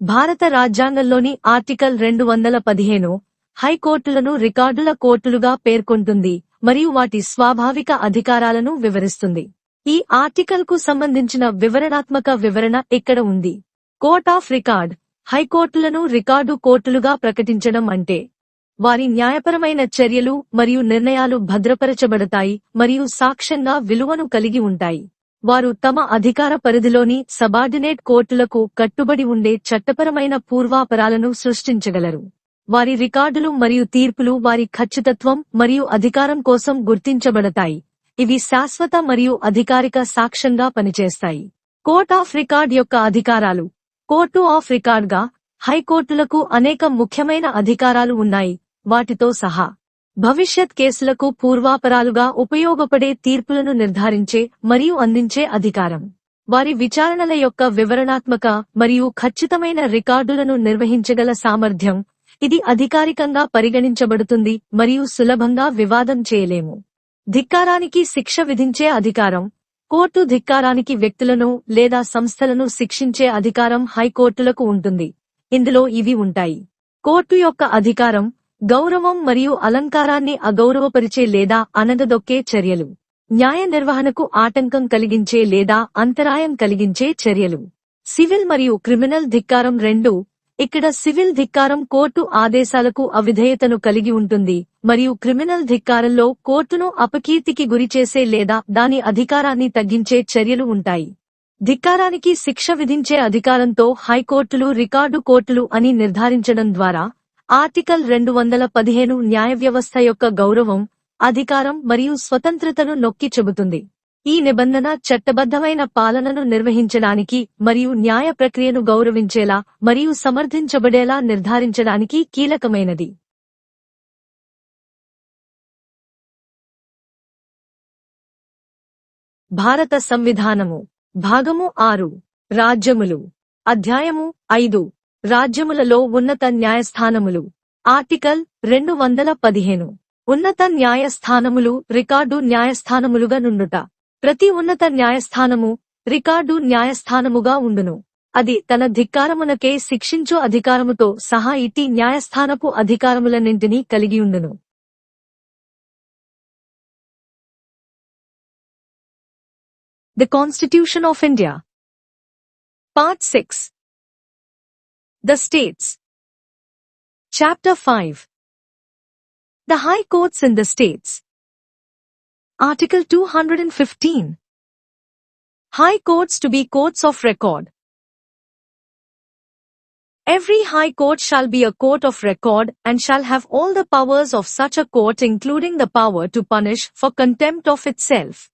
భారత రాజ్యాంగంలోని ఆర్టికల్ రెండు వందల పదిహేను హైకోర్టులను రికార్డుల కోర్టులుగా పేర్కొంటుంది మరియు వాటి స్వాభావిక అధికారాలను వివరిస్తుంది. ఈ ఆర్టికల్కు సంబంధించిన వివరణాత్మక వివరణ ఇక్కడ ఉంది? కోర్ట్ ఆఫ్ రికార్డ్ హైకోర్టులను రికార్డు కోర్టులుగా ప్రకటించడం అంటే వారి న్యాయపరమైన చర్యలు మరియు నిర్ణయాలు భద్రపరచబడతాయి మరియు సాక్ష్యంగా విలువను కలిగి ఉంటాయి. వారు తమ అధికార పరిధిలోని సబార్డినేట్ కోర్టులకు కట్టుబడి ఉండే చట్టపరమైన పూర్వాపరాలను సృష్టించగలరు. వారి రికార్డులు మరియు తీర్పులు వారి ఖచ్చితత్వం మరియు అధికారం కోసం గుర్తించబడతాయి. ఇవి శాశ్వత మరియు అధికారిక సాక్ష్యంగా పనిచేస్తాయి. కోర్ట్ ఆఫ్ రికార్డ్ యొక్క అధికారాలు. కోర్టు ఆఫ్ రికార్డ్గా హైకోర్టులకు అనేక ముఖ్యమైన అధికారాలు ఉన్నాయి. వాటితో సహా భవిష్యత్ కేసులకు పూర్వాపరాలుగా ఉపయోగపడే తీర్పులను నిర్ధారించే మరియు అందించే అధికారం. వారి విచారణల యొక్క వివరణాత్మక మరియు ఖచ్చితమైన రికార్డులను నిర్వహించగల సామర్థ్యం ఇది అధికారికంగా పరిగణించబడుతుంది మరియు సులభంగా వివాదం చేయలేము. ధిక్కారానికి శిక్ష విధించే అధికారం కోర్టు ధిక్కారానికి వ్యక్తులను లేదా సంస్థలను శిక్షించే అధికారం హైకోర్టులకు ఉంటుంది. ఇందులో ఇవి ఉంటాయి. కోర్టు యొక్క అధికారం గౌరవం మరియు అలంకారాన్ని అగౌరవపరిచే లేదా అనగదొక్కే చర్యలు. న్యాయ నిర్వహణకు ఆటంకం కలిగించే లేదా అంతరాయం కలిగించే చర్యలు. సివిల్ మరియు క్రిమినల్ ధిక్కారం రెండు ఇక్కడ సివిల్ ధిక్కారం కోర్టు ఆదేశాలకు అవిధేయతను కలిగి ఉంటుంది మరియు క్రిమినల్ ధిక్కారంలో కోర్టును అపకీర్తికి గురిచేసే లేదా దాని అధికారాన్ని తగ్గించే చర్యలు ఉంటాయి. ధిక్కారానికి శిక్ష విధించే అధికారంతో హైకోర్టులు రికార్డు కోర్టులు అని నిర్ధారించడం ద్వారా ఆర్టికల్ రెండు వందల పదిహేను న్యాయ వ్యవస్థ యొక్క గౌరవం అధికారం మరియు స్వతంత్రతను నొక్కి చెబుతుంది. ఈ నిబంధన చట్టబద్ధమైన పాలనను నిర్వహించడానికి మరియు న్యాయ ప్రక్రియను గౌరవించేలా మరియు సమర్థించబడేలా నిర్ధారించడానికి కీలకమైనది. భారత సంవిధానము. భాగము ఆరు. రాజ్యములు. అధ్యాయము ఐదు. రాజ్యములలో ఉన్నత న్యాయస్థానములు. ఆర్టికల్ రెండు వందల పదిహేను. ఉన్నత న్యాయస్థానములు రికార్డు న్యాయస్థానములుగా నుండుట. ప్రతి ఉన్నత న్యాయస్థానము రికార్డు న్యాయస్థానముగా ఉండును. అది తన ధిక్కారమునకే శిక్షించు అధికారముతో సహా ఇటీ న్యాయస్థానపు అధికారములన్నింటినీ కలిగియుండును the constitution of India part six The states. Chapter 5 The High Courts in the States. Article 215. High Courts to be Courts of Record. Every high court shall be a court of record and shall have all the powers of such a court including the power to punish for contempt of itself.